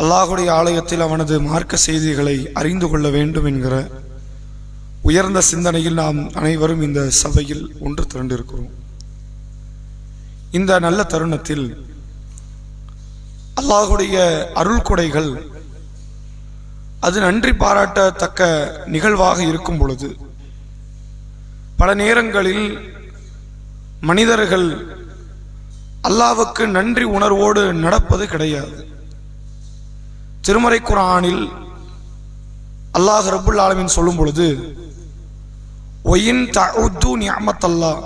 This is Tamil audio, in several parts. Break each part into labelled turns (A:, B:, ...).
A: அல்லாஹுடைய ஆலயத்தில் அவனது மார்க்க செய்திகளை அறிந்து கொள்ள வேண்டும் என்கிற உயர்ந்த சிந்தனையில் நாம் அனைவரும் இந்த சபையில் ஒன்று திரண்டிருக்கிறோம். இந்த நல்ல தருணத்தில் அல்லாஹுடைய அருள் கொடைகள் அது நன்றி பாராட்டத்தக்க நிகழ்வாக இருக்கும் பொழுது பல நேரங்களில் மனிதர்கள் அல்லாவுக்கு நன்றி உணர்வோடு நடப்பது கிடையாது. திருமறை குரானில் அல்லாஹ் ரபுல் ஆலமின் சொல்லும் பொழுது ஒயின் தஉத்து அல்லாஹ்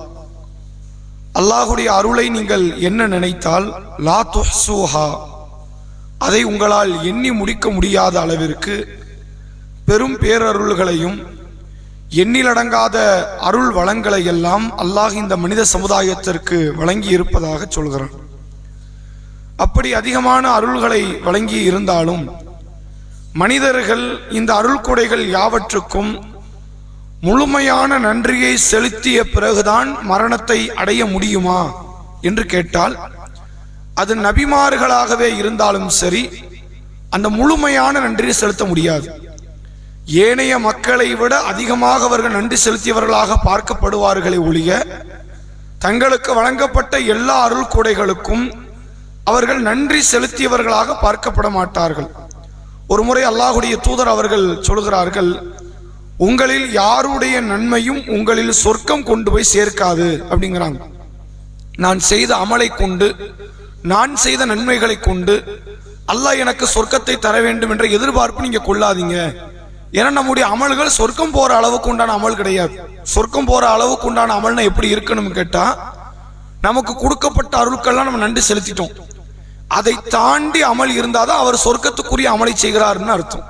A: அல்லாஹுடைய அருளை நீங்கள் என்ன நினைத்தால் லா துஹ்சூஹா. அதை உங்களால் எண்ணி முடிக்க முடியாத அளவிற்கு பெரும் பேரருள்களையும் எண்ணிலடங்காத அருள் வளங்களை எல்லாம் அல்லாஹ் இந்த மனித சமுதாயத்திற்கு வழங்கி இருப்பதாக சொல்கிறான். அப்படி அதிகமான அருள்களை வழங்கி இருந்தாலும் மனிதர்கள் இந்த அருள்கொடைகள் யாவற்றுக்கும் முழுமையான நன்றியை செலுத்திய பிறகுதான் மரணத்தை அடைய முடியுமா என்று கேட்டால் அது நபிமார்களாகவே இருந்தாலும் சரி அந்த முழுமையான நன்றியை செலுத்த முடியாது. ஏனைய மக்களை விட அதிகமாக அவர்கள் நன்றி செலுத்தியவர்களாக பார்க்கப்படுவார்களே ஒழிய தங்களுக்கு வழங்கப்பட்ட எல்லா அருள் கொடைகளுக்கும் அவர்கள் நன்றி செலுத்தியவர்களாக பார்க்கப்பட மாட்டார்கள். ஒரு முறை அல்லாஹுடைய தூதர் அவர்கள் சொல்கிறார்கள் உங்களில் யாருடைய நன்மையும் உங்களில் சொர்க்கம் கொண்டு போய் சேர்க்காது அப்படிங்கிறாங்க. நான் செய்த அமலை கொண்டு நான் செய்த நன்மைகளை கொண்டு அல்லாஹ் எனக்கு சொர்க்கத்தை தர வேண்டும் என்ற எதிர்பார்ப்பு நீங்க கொள்ளாதீங்க. ஏன்னா நம்முடைய அமல்கள் சொர்க்கம் போற அளவுக்கு உண்டான அமல் கிடையாது. சொர்க்கம் போற அளவுக்கு உண்டான அமல்னா எப்படி இருக்கணும்னு கேட்டா நமக்கு கொடுக்கப்பட்ட அருட்கள்லாம் நம்ம நன்றி செலுத்திட்டோம். அதை தாண்டி அமல் இருந்தாதான் அவர் சொர்க்கத்துக்குரிய அமலை செய்கிறாருன்னு அர்த்தம்.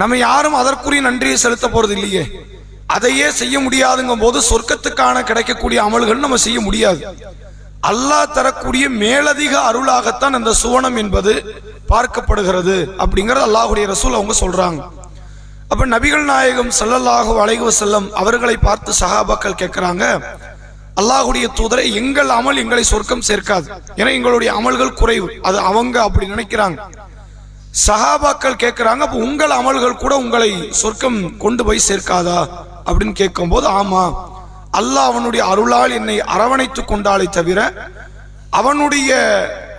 A: நம்ம யாரும் அதற்குரிய நன்றியை செலுத்த போறது இல்லையே. அதையே செய்ய முடியாதுங்கும் போது சொர்க்கத்துக்கான கிடைக்கக்கூடிய அமல்கள் நம்ம செய்ய முடியாது. அல்லாஹ் தரக்கூடிய மேலதிக அருளாகத்தான் அந்த சுவனம் என்பது பார்க்கப்படுகிறது அப்படிங்கறது அல்லாஹுடைய ரசூல் அவங்க சொல்றாங்க. அப்ப நபிகள் நாயகம் சல்லல்லாஹு அலைஹி செல்லம் அவர்களை பார்த்து சஹாபாக்கள் கேட்கிறாங்க அல்லாஹுடைய தூதரை எங்கள் அமல் எங்களை சொர்க்கம் சேர்க்காது. ஏன்னா எங்களுடைய அமல்கள் குறைவு. அது அவங்க அப்படி நினைக்கிறாங்க. சஹாபாக்கள் கேட்கிறாங்க அப்போ உங்கள் அமல்கள் கூட உங்களை சொர்க்கம் கொண்டு போய் சேர்க்காதா? அப்படின்னு கேட்கும்போது ஆமா. அல்லாஹ் அவனுடைய அருளால் என்னை அரவணைத்துக் கொண்டாலே தவிர அவனுடைய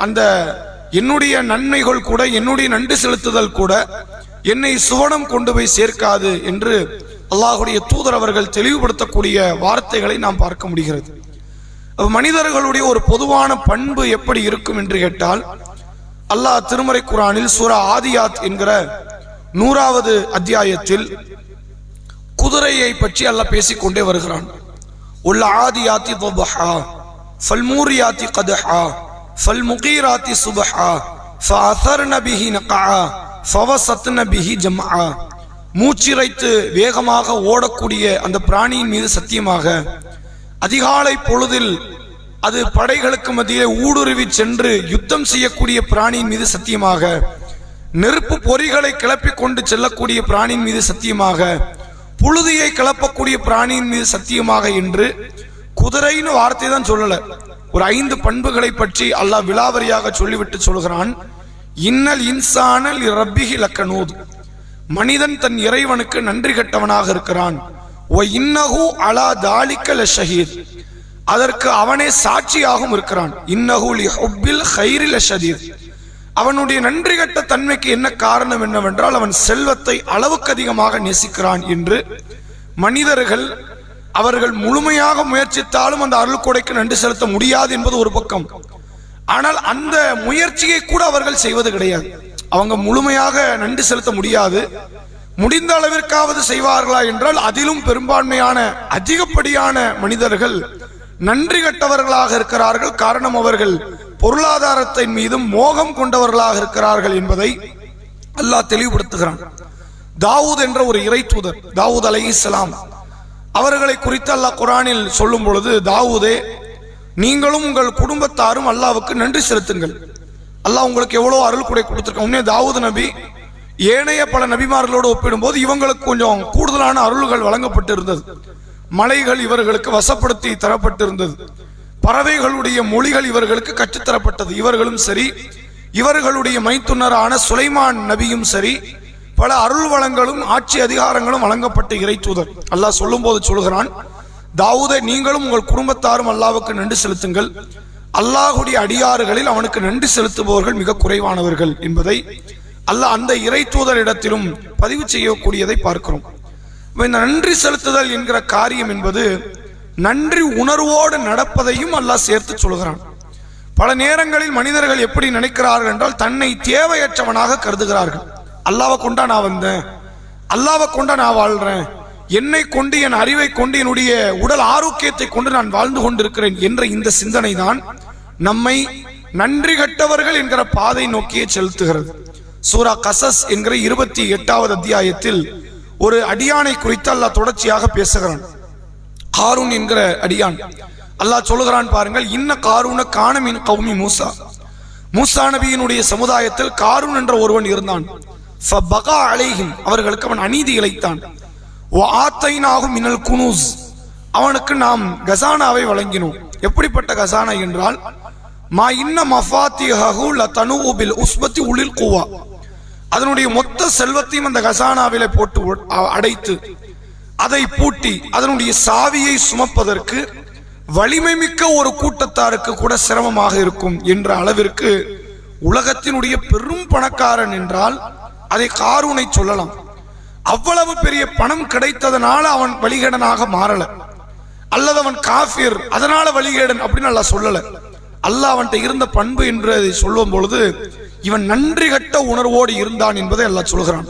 A: அந்த என்னுடைய நன்மைகள் கூட என்னுடைய நன்றி செலுத்துதல் கூட என்னை சுவனம் கொண்டு போய் சேர்க்காது என்று அல்லாஹுடைய தூதர் அவர்கள் தெளிவுபடுத்தக்கூடிய வார்த்தைகளை நாம் பார்க்க முடிகிறது. மனிதர்களுடைய ஒரு பொதுவான பண்பு எப்படி இருக்கும் என்று கேட்டால் அல்லாஹ் திருமறை குரானில் சூரா ஆதியாத் என்கிற நூறாவது அத்தியாயத்தில் குதிரையை பற்றி அல்லாஹ் பேசிக்கொண்டே வருகிறான். உள்ள ஆதியாத்தி பபஹா ஃபல்மூரியாத்தி கதஹா ஃபல்முகீராத்தி சுபஹா ஃபஅசர்ன பிஹி நகஆ ஃபவசத்ன நபிஹி ஜம்ஆ மூச்சிறைத்து வேகமாக ஓடக்கூடிய அந்த பிராணியின் மீது சத்தியமாக அதிகாலை பொழுதில் அது படைகளுக்கு மத்தியிலே ஊடுருவி சென்று யுத்தம் செய்யக்கூடிய பிராணியின் மீது சத்தியமாக நெருப்பு பொறிகளை கிளப்பி கொண்டு செல்லக்கூடிய பிராணியின் மீது சத்தியமாக புழுதியை கிளப்பக்கூடிய பிராணியின் மீது சத்தியமாக என்று குதிரைன்னு வார்த்தை தான் சொல்லல. ஒரு ஐந்து பண்புகளை பற்றி அல்லாஹ் விலாவரியாக சொல்லிவிட்டு சொல்கிறான் இன்னல் இன்சானல் ரப்பிகி லக்கனூது. மனிதன் தன் இறைவனுக்கு நன்றி கட்டவனாக இருக்கிறான். ஓ இன்னகு அலா தாலிக்கல ஷஹீத் அதற்கு அவனே சாட்சியாகவும் இருக்கிறான். இன்னஹு லி ஹுப்பில் ஹைரில் அவனுடைய நன்றி கட்ட தன்மைக்கு என்ன காரணம் என்னவென்றால் அவன் செல்வத்தை அளவுக்கு அதிகமாக நேசிக்கிறான் என்று மனிதர்கள் அவர்கள் முழுமையாக முயற்சித்தாலும் அந்த அருள் கொடைக்கு நன்றி செலுத்த முடியாது என்பது ஒரு பக்கம். ஆனால் அந்த முயற்சியை கூட அவர்கள் செய்வது கிடையாது. அவங்க முழுமையாக நன்றி செலுத்த முடியாது. முடிந்த அளவிற்காவது செய்வார்களா என்றால் அதிலும் பெரும்பான்மையான அதிகப்படியான மனிதர்கள் நன்றி கட்டவர்களாக இருக்கிறார்கள். காரணம் அவர்கள் பொருளாதாரத்தின் மீதும் மோகம் கொண்டவர்களாக இருக்கிறார்கள் என்பதை அல்லாஹ் தெளிவுபடுத்துகிறான். தாவூத் என்ற ஒரு இறை தூதர் தாவூத் அலைஹிஸ்ஸலாம் அவர்களை குறித்து அல்லாஹ் குரானில் சொல்லும் பொழுது தாவூதே நீங்களும் உங்கள் குடும்பத்தாரும் அல்லாவுக்கு நன்றி செலுத்துங்கள். அல்லாஹ் உங்களுக்கு எவ்வளோ அருள் கொடை கொடுத்திருக்கான். உண்மையா தாவூத் நபி ஏனைய பல நபிமார்களோடு ஒப்பிடும்போது இவங்களுக்கு கொஞ்சம் கூடுதலான அருள்கள் வழங்கப்பட்டு இருந்தது மலைகள் இவர்களுக்கு வசப்படுத்தி தரப்பட்டிருந்தது. பறவைகளுடைய மொழிகள் இவர்களுக்கு கற்றுத்தரப்பட்டது. இவர்களும் சரி இவர்களுடைய மைத்துனரான சுலைமான் நபியும் சரி பல அருள் வளங்களும் ஆட்சி அதிகாரங்களும் வழங்கப்பட்ட இறை தூதர். அல்லாஹ் சொல்லும்போது சொல்கிறான் தாவூதை நீங்களும் உங்கள் குடும்பத்தாரும் அல்லாவுக்கு நன்றி செலுத்துங்கள். அல்லாஹுடைய அடியாறுகளில் அவனுக்கு நன்றி செலுத்துபவர்கள் மிக குறைவானவர்கள் என்பதை அல்லாஹ் அந்த இறை தூதரிடத்திலும் பதிவு செய்யக்கூடியதை பார்க்கிறோம். இந்த நன்றி செலுத்துதல் என்கிற காரியம் என்பது நன்றி உணர்வோடு நடப்பதையும் அல்லாஹ் சேர்த்து சொல்கிறான். பல நேரங்களில் மனிதர்கள் எப்படி நினைக்கிறார்கள் என்றால் தன்னை தேவையற்றவனாக கருதுகிறார்கள். அல்லாவை கொண்டா நான் வந்தேன். அல்லாவை கொண்டா நான் வாழ்றேன். என்னை கொண்டு என் அறிவை கொண்டு என்னுடைய உடல் ஆரோக்கியத்தை கொண்டு நான் வாழ்ந்து கொண்டிருக்கிறேன் என்ற இந்த சிந்தனை தான் நம்மை நன்றி கட்டவர்கள் என்கிற பாதை நோக்கியே செலுத்துகிறது. சூரா கசஸ் என்கிற இருபத்தி எட்டாவது அத்தியாயத்தில் ஒரு அடியானை குறித்து அல்லாஹ் தொடர்ச்சியாக பேசுகிறான். காரூன் என்கிற அடியான். அல்லாஹ் சொல்லுகிறான் பாருங்கள் இன்ன காரூன காணமின் கௌமி மூசா. மூசா நபியினுடைய சமுதாயத்தில் காரூன் என்ற ஒருவன் இருந்தான். அவர்களுக்கு அவன் அநீதி இழைத்தான். ஆத்தைனாகும் மினல் குனூஸ் அவனுக்கு நாம் கசானாவை வழங்கினோம். எப்படிப்பட்ட கசானா என்றால் மா இன்ன மஃபாத்திஹு ல பில் உஸ்பத்தி உளில் கூவா. அதனுடைய மொத்த செல்வத்தையும் அந்த கசானாவிலே போட்டு அடைத்து அதை பூட்டி அதனுடைய சாவியை சுமப்பதற்கு வலிமை மிக்க ஒரு கூட்டத்தாருக்கு கூட சிரமமாக இருக்கும் என்ற அளவிற்கு உலகத்தினுடைய பெரும் பணக்காரன் என்றால் அதை காரூனை சொல்லலாம். அவ்வளவு பெரிய பணம் கிடைத்ததனால அவன் வழிகேடனாக மாறல. அல்லது அவன் காஃபிர் அதனால வழிகேடன் அப்படின்னு அல்லாஹ் சொல்லல. அல்லாஹ் அவன்கிட்ட இருந்த பண்பு என்று அதை சொல்லும் பொழுது இவன் நன்றி கட்ட உணர்வோடு இருந்தான் என்பதை எல்லாம் சொல்கிறான்.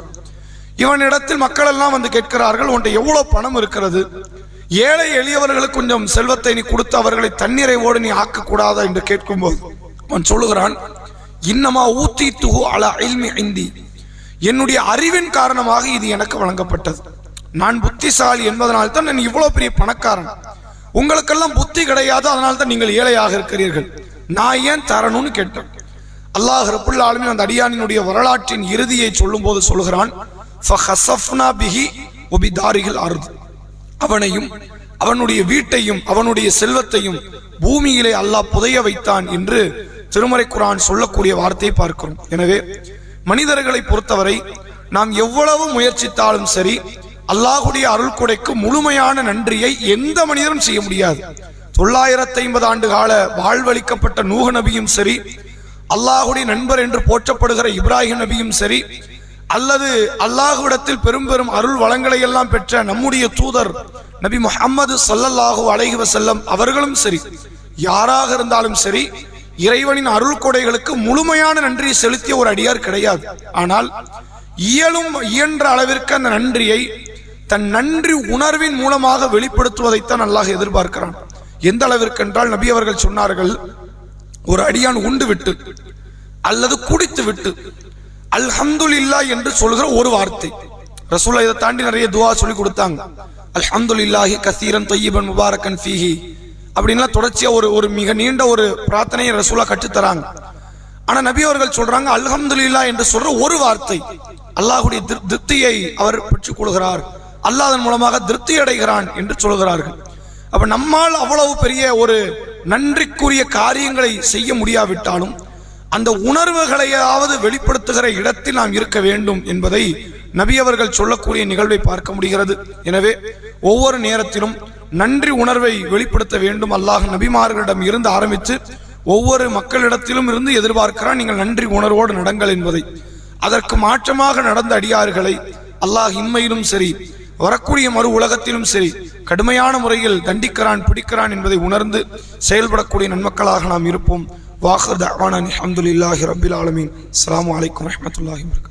A: இவனிடத்தில் மக்கள் எல்லாம் வந்து கேட்கிறார்கள் உன்கிட்ட எவ்வளவு பணம் இருக்கிறது? ஏழை எளியவர்களுக்கு கொஞ்சம் செல்வத்தை நீ கொடுத்து அவர்களை தண்ணீரைவோடு நீ ஆக்கக்கூடாதா? என்று கேட்கும்போது அவன் சொல்லுகிறான் இன்னமா ஊத்தி துகு அல இல்மி ஐந்தி என்னுடைய அறிவின் காரணமாக இது எனக்கு வழங்கப்பட்டது. நான் புத்திசாலி என்பதனால் தான் நான் இவ்வளோ பெரிய பணக்காரன். உங்களுக்கெல்லாம் புத்தி கிடையாது அதனால தான் நீங்கள் ஏழையாக இருக்கிறீர்கள். நான் ஏன் தரணும்னு கேட்டேன். அல்லாஹ் ரப்புல் அந்த அடியானினுடைய வரலாற்றின் இறுதியை சொல்லும்போது சொல்கிறான் ஃபஹஸஃப்னா பிஹி வபிதாரிகள் அவனையும் அவனுடைய வீட்டையும் அவனுடைய செல்வத்தையும் பூமியிலே அல்லாஹ் புதைய வைத்தான் என்று திருமறை குரான் சொல்லக்கூடிய வார்த்தையை பார்க்கிறோம். எனவே மனிதர்களை பொறுத்தவரை நாம் எவ்வளவு முயற்சித்தாலும் சரி அல்லாஹுடைய அருள் கொடைக்கு முழுமையான நன்றியை எந்த மனிதரும் செய்ய முடியாது. தொள்ளாயிரத்தி ஐம்பது ஆண்டு கால வாழ்வளிக்கப்பட்ட நூக நபியும் சரி அல்லாஹுடைய நண்பர் என்று போற்றப்படுகிற இப்ராஹிம் நபியும் சரி அல்லது அல்லாஹுவிடத்தில் பெரும் பெரும் அருள் வளங்களை எல்லாம் பெற்ற நம்முடைய தூதர் நபி முஹம்மது சல்லல்லாஹு அலைஹி வசல்லம் அவர்களும் சரி யாராக இருந்தாலும் சரி இறைவனின் அருள் கொடைகளுக்கு முழுமையான நன்றியை செலுத்திய ஒரு அடியார் கிடையாது. ஆனால் இயலும் இயன்ற அளவிற்கு அந்த நன்றியை தன் நன்றி உணர்வின் மூலமாக வெளிப்படுத்துவதைத்தான் அல்லாஹ் எதிர்பார்க்கிறான். எந்த அளவிற்கு என்றால் நபி அவர்கள் சொன்னார்கள் ஒரு அடியான் உண்டு விட்டு அல்லது குடித்து விட்டு அல்ஹம்துலில்லா என்று சொல்கிற ஒரு வார்த்தை. ரசூலா இதை தாண்டி நிறைய துவா சொல்லி கொடுத்தாங்க. அல்ஹம்துலில்லாஹி கசீரன் தொய்யபன் முபாரக்கன் ஃபீஹி. அப்படின்லாம் தொடர்ச்சியாக ஒரு ஒரு மிக நீண்ட ஒரு பிரார்த்தனையை ரசூலா கற்றுத்தராங்க. ஆனால் நபி அவர்கள் சொல்றாங்க அல்ஹம்துலில்லா என்று சொல்ற ஒரு வார்த்தை அல்லாஹுடைய திருப்தியை அவர் பெற்றுக் கொள்கிறார். அல்லாஹ் அதன் மூலமாக திருப்தி அடைகிறான் என்று சொல்கிறார்கள். அப்ப நம்மால் அவ்வளவு பெரிய ஒரு நன்றிக்குரிய காரியங்களை செய்ய முடியாவிட்டாலும் அந்த உணர்வுகளையாவது வெளிப்படுத்துகிற இடத்தில் நாம் இருக்க வேண்டும் என்பதை நபி அவர்கள் சொல்லக்கூடிய நிகழ்வை பார்க்க முடிகிறது. எனவே ஒவ்வொரு நேரத்திலும் நன்றி உணர்வை வெளிப்படுத்த வேண்டும். அல்லாஹ் நபிமார்களிடம் இருந்து ஆரம்பித்து ஒவ்வொரு மக்களிடத்திலும் இருந்து எதிர்பார்க்கிறான். நீங்கள் நன்றி உணர்வோடு நடங்கள் என்பதை. அதற்கு மாற்றமாக நடந்த அடியார்களை அல்லாஹ் இன்மையிலும் சரி வரக்கூடிய மறு உலகத்திலும் சரி கடுமையான முறையில் தண்டிக்கிறான் பிடிக்கிறான் என்பதை உணர்ந்து செயல்படக்கூடிய நன்மக்களாக நாம் இருப்போம். வாஹர் தவான அலமதுல்லாஹி ரபில் ஆலமீன். அஸ்லாம் வலைக்கம் வரமத்துல்லாஹி வபரகாத்துஹு.